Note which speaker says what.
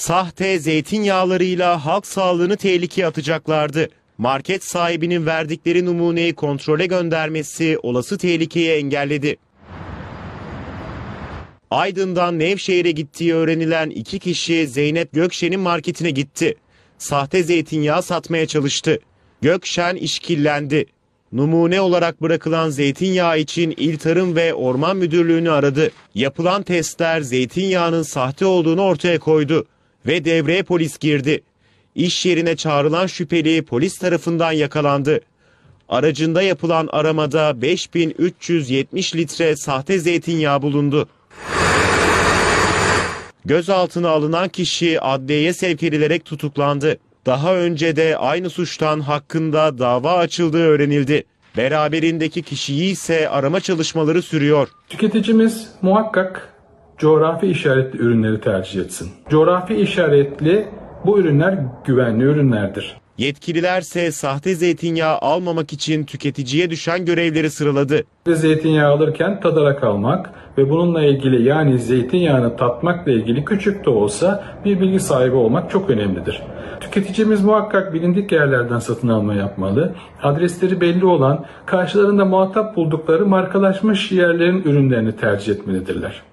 Speaker 1: Sahte zeytinyağlarıyla halk sağlığını tehlikeye atacaklardı. Market sahibinin verdikleri numuneyi kontrole göndermesi olası tehlikeyi engelledi. Aydın'dan Nevşehir'e gittiği öğrenilen iki kişi Zeynep Gökşen'in marketine gitti. Sahte zeytinyağı satmaya çalıştı. Gökşen işkillendi. Numune olarak bırakılan zeytinyağı için İl Tarım ve Orman Müdürlüğü'nü aradı. Yapılan testler zeytinyağının sahte olduğunu ortaya koydu ve devreye polis girdi. İş yerine çağrılan şüpheli polis tarafından yakalandı. Aracında yapılan aramada 5370 litre sahte zeytinyağı bulundu. Gözaltına alınan kişi adliyeye sevk edilerek tutuklandı. Daha önce de aynı suçtan hakkında dava açıldığı öğrenildi. Beraberindeki kişiyi ise arama çalışmaları sürüyor.
Speaker 2: Tüketicimiz muhakkak coğrafi işaretli ürünleri tercih etsin. Coğrafi işaretli bu ürünler güvenli ürünlerdir.
Speaker 1: Yetkililerse sahte zeytinyağı almamak için tüketiciye düşen görevleri sıraladı.
Speaker 2: Zeytinyağı alırken tadarak almak ve bununla ilgili yani zeytinyağını tatmakla ilgili küçük de olsa bir bilgi sahibi olmak çok önemlidir. Tüketicimiz muhakkak bilindik yerlerden satın alma yapmalı. Adresleri belli olan, karşılarında muhatap buldukları markalaşmış yerlerin ürünlerini tercih etmelidirler.